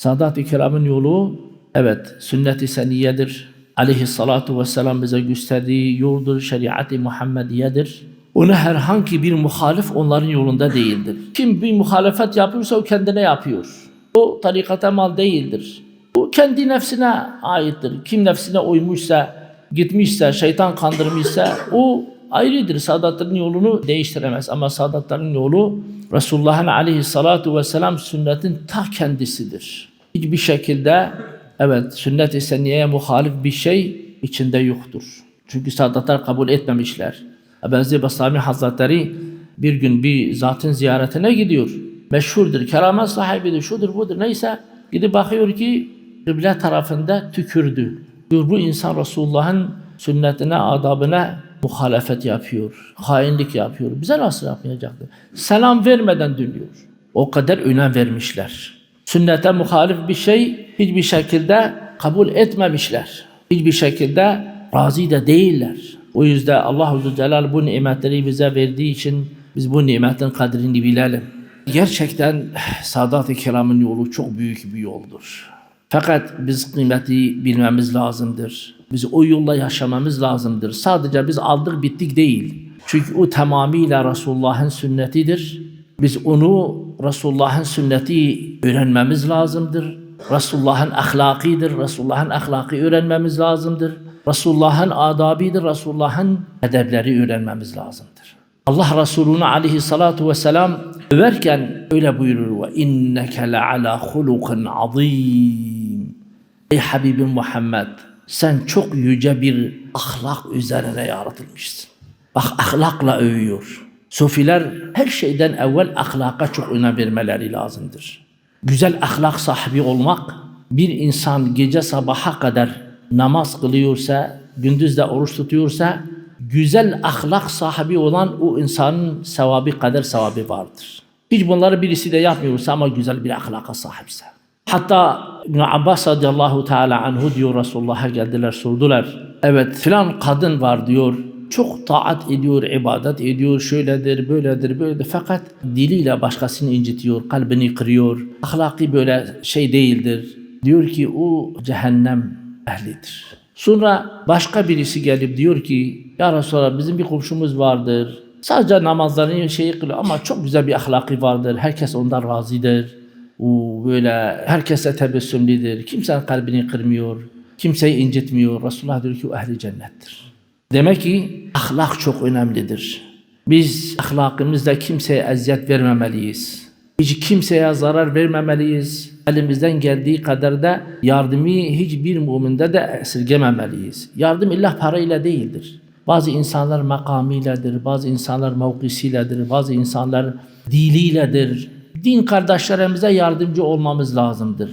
Sadat-ı kiramın yolu evet sünnet-i seniyedir. Aleyhissalatu vesselam bize gösterdiği yoldur, şeriat-i Muhammediyedir. Ona herhangi bir muhalif onların yolunda değildir. Kim bir muhalefet yapıyorsa o kendine yapıyor. O tarikata mal değildir. Bu kendi nefsine aittir. Kim nefsine uymuşsa, gitmişse, şeytan kandırmışsa o ayrıdır. Sadatların yolunu değiştiremez. Ama sadatların yolu Resulullah'ın aleyhissalatu vesselam sünnetin ta kendisidir. Hiçbir şekilde evet sünnet-i seniyeye muhalif bir şey içinde yoktur. Çünkü sadatlar kabul etmemişler. Ebenzi Bastami Hazretleri bir gün bir zatın ziyaretine gidiyor. Meşhurdur, keramet sahibidir, şudur budur neyse. Gidip bakıyor ki kıble tarafında tükürdü. Diyor bu insan Resulullah'ın sünnetine, adabına muhalefet yapıyor. Hainlik yapıyor. Bize nasıl yapmayacaktı? Selam vermeden dönüyor. O kadar önem vermişler. Sünnete muhalif bir şey hiçbir şekilde kabul etmemişler. Hiçbir şekilde razı da değiller. O yüzden Allah Celal bu nimetleri bize verdiği için biz bu nimetin kadrini bilelim. Gerçekten Sadat-ı Kiram'ın yolu çok büyük bir yoldur. Fakat biz kıymeti bilmemiz lazımdır. Biz o yolla yaşamamız lazımdır. Sadece biz aldık bittik değil. Çünkü o tamamıyla Resulullah'ın sünnetidir. Biz onu Resulullah'ın sünneti öğrenmemiz lazımdır. Resulullah'ın ahlakidir. Resulullah'ın ahlakı öğrenmemiz lazımdır. Resulullah'ın adabidir. Resulullah'ın edebleri öğrenmemiz lazımdır. Allah Resulü'nü aleyhissalatu vesselam överken öyle buyurur ve inneke le ala hulukin azim. Ey Habibim Muhammed sen çok yüce bir ahlak üzerine yaratılmışsın. Bak ahlakla övüyor. Sofiler her şeyden evvel ahlaka çok önem vermeleri lazımdır. Güzel ahlak sahibi olmak bir insan gece sabaha kadar namaz kılıyorsa, gündüz de oruç tutuyorsa güzel ahlak sahibi olan o insanın sevabı kadar sevabı vardır. Hiç bunları birisi de yapmıyorsa ama güzel bir ahlaka sahipse. Hatta İbn Abbas radıyallahu teala anhu diyor Resulullah'a geldiler sordular. Evet filan kadın var diyor. Çok taat ediyor, ibadet ediyor, şöyledir, böyledir, böyledir. Fakat diliyle başkasını incitiyor, kalbini kırıyor. Ahlaki böyle şey değildir. Diyor ki o cehennem ehlidir. Sonra başka birisi gelip diyor ki Ya Resulallah bizim bir komşumuz vardır. Sadece namazlarını şeyi kılıyor ama çok güzel bir ahlakı vardır. Herkes ondan razıdır. O böyle herkese tebessümlüdür. Kimsenin kalbini kırmıyor. Kimseyi incitmiyor. Resulullah diyor ki o ehli cennettir. Demek ki ahlak çok önemlidir. Biz ahlakımızda kimseye eziyet vermemeliyiz. Hiç kimseye zarar vermemeliyiz. Elimizden geldiği kadar da yardımı hiçbir müminde de esirgememeliyiz. Yardım illa parayla değildir. Bazı insanlar makamıyledir, bazı insanlar mevkisiyledir, bazı insanlar diliyledir. Din kardeşlerimize yardımcı olmamız lazımdır.